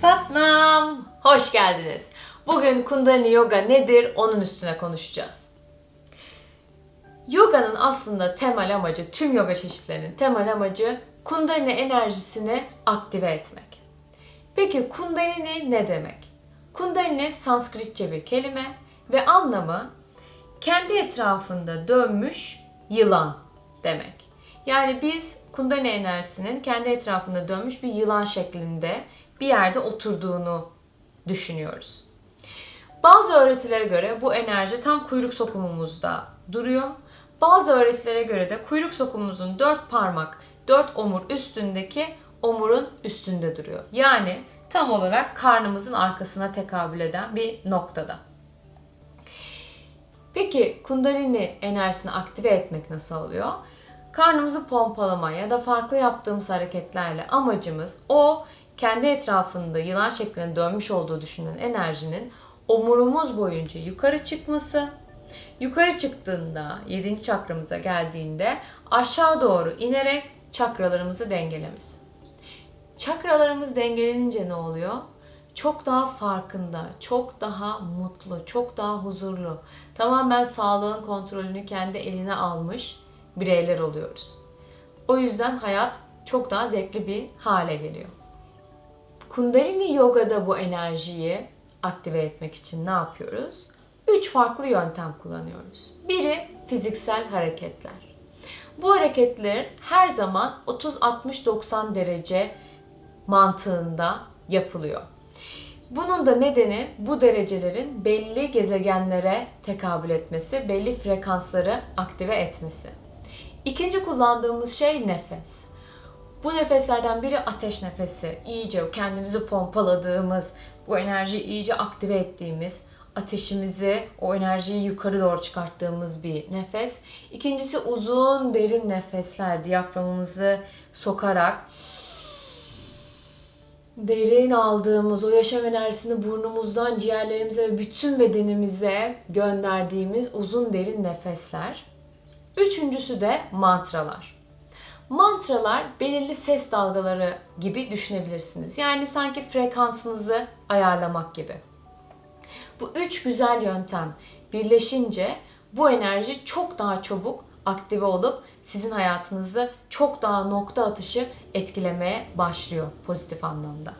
Satnam! Hoş geldiniz. Bugün Kundalini Yoga nedir onun üstüne konuşacağız. Yoga'nın aslında temel amacı, tüm yoga çeşitlerinin temel amacı Kundalini enerjisini aktive etmek. Peki Kundalini ne demek? Kundalini Sanskritçe bir kelime ve anlamı kendi etrafında dönmüş yılan demek. Yani biz Kundalini enerjisinin kendi etrafında dönmüş bir yılan şeklinde bir yerde oturduğunu düşünüyoruz. Bazı öğretilere göre bu enerji tam kuyruk sokumumuzda duruyor. Bazı öğretilere göre de kuyruk sokumumuzun dört parmak, dört omur üstündeki omurun üstünde duruyor. Yani tam olarak karnımızın arkasına tekabül eden bir noktada. Peki kundalini enerjisini aktive etmek nasıl oluyor? Karnımızı pompalama ya da farklı yaptığımız hareketlerle amacımız o kendi etrafında yılan şeklinde dönmüş olduğu düşünülen enerjinin omurumuz boyunca yukarı çıkması. Yukarı çıktığında 7. çakramıza geldiğinde aşağı doğru inerek çakralarımızı dengelemesi. Çakralarımız dengelenince ne oluyor? Çok daha farkında, çok daha mutlu, çok daha huzurlu, tamamen sağlığın kontrolünü kendi eline almış bireyler oluyoruz. O yüzden hayat çok daha zevkli bir hale geliyor. Kundalini Yoga'da bu enerjiyi aktive etmek için ne yapıyoruz? Üç farklı yöntem kullanıyoruz. Biri fiziksel hareketler. Bu hareketler her zaman 30-60-90 derece mantığında yapılıyor. Bunun da nedeni bu derecelerin belli gezegenlere tekabül etmesi, belli frekansları aktive etmesi. İkinci kullandığımız şey nefes. Bu nefeslerden biri ateş nefesi. İyice kendimizi pompaladığımız, bu enerjiyi iyice aktive ettiğimiz, ateşimizi, o enerjiyi yukarı doğru çıkarttığımız bir nefes. İkincisi uzun derin nefesler, diyaframımızı sokarak derin aldığımız o yaşam enerjisini burnumuzdan ciğerlerimize ve bütün bedenimize gönderdiğimiz uzun derin nefesler. Üçüncüsü de mantralar. Mantralar belirli ses dalgaları gibi düşünebilirsiniz. Yani sanki frekansınızı ayarlamak gibi. Bu üç güzel yöntem birleşince bu enerji çok daha çabuk aktive olup sizin hayatınızı çok daha nokta atışı etkilemeye başlıyor pozitif anlamda.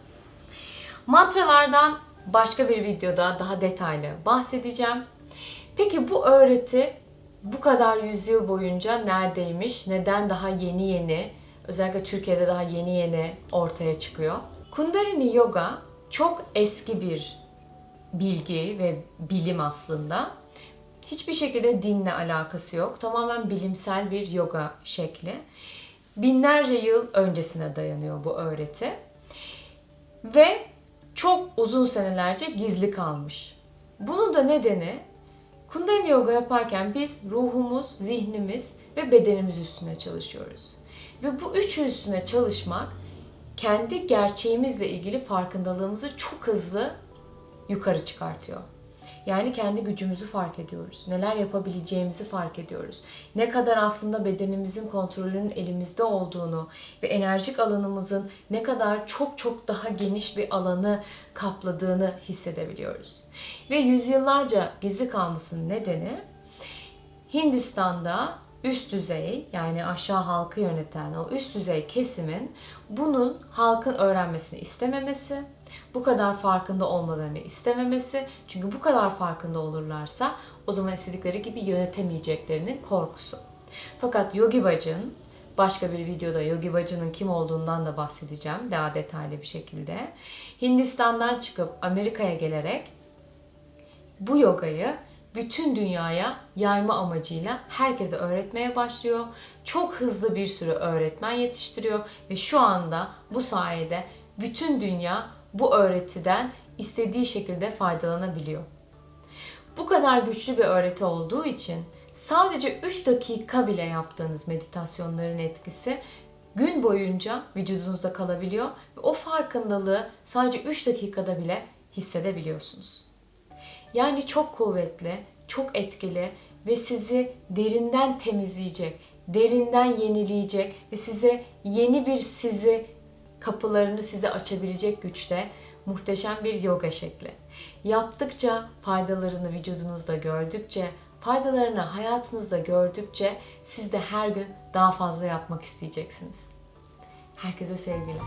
Mantralardan başka bir videoda daha detaylı bahsedeceğim. Peki bu öğreti bu kadar yüzyıl boyunca neredeymiş? Neden daha yeni yeni, özellikle Türkiye'de daha yeni yeni ortaya çıkıyor? Kundalini Yoga çok eski bir bilgi ve bilim aslında. Hiçbir şekilde dinle alakası yok. Tamamen bilimsel bir yoga şekli. Binlerce yıl öncesine dayanıyor bu öğreti. Ve çok uzun senelerce gizli kalmış. Bunun da nedeni Kundalini Yoga yaparken biz ruhumuz, zihnimiz ve bedenimiz üstüne çalışıyoruz. Ve bu üçü üstüne çalışmak kendi gerçeğimizle ilgili farkındalığımızı çok hızlı yukarı çıkartıyor. Yani kendi gücümüzü fark ediyoruz. Neler yapabileceğimizi fark ediyoruz. Ne kadar aslında bedenimizin kontrolünün elimizde olduğunu ve enerjik alanımızın ne kadar çok çok daha geniş bir alanı kapladığını hissedebiliyoruz. Ve yüzyıllarca gizli kalmasının nedeni Hindistan'da üst düzey yani aşağı halkı yöneten o üst düzey kesimin bunun halkın öğrenmesini istememesi, bu kadar farkında olmalarını istememesi. Çünkü bu kadar farkında olurlarsa o zaman istedikleri gibi yönetemeyeceklerinin korkusu. Fakat Yogi Bhajan başka bir videoda Yogi Bhajan'ın kim olduğundan da bahsedeceğim daha detaylı bir şekilde. Hindistan'dan çıkıp Amerika'ya gelerek bu yogayı bütün dünyaya yayma amacıyla herkese öğretmeye başlıyor. Çok hızlı bir sürü öğretmen yetiştiriyor ve şu anda bu sayede bütün dünya bu öğretiden istediği şekilde faydalanabiliyor. Bu kadar güçlü bir öğreti olduğu için sadece 3 dakika bile yaptığınız meditasyonların etkisi gün boyunca vücudunuzda kalabiliyor ve o farkındalığı sadece 3 dakikada bile hissedebiliyorsunuz. Yani çok kuvvetli, çok etkili ve sizi derinden temizleyecek, derinden yenileyecek ve size yeni bir sizi kapılarını size açabilecek güçte muhteşem bir yoga şekli. Yaptıkça faydalarını vücudunuzda gördükçe, faydalarını hayatınızda gördükçe siz de her gün daha fazla yapmak isteyeceksiniz. Herkese sevgiler.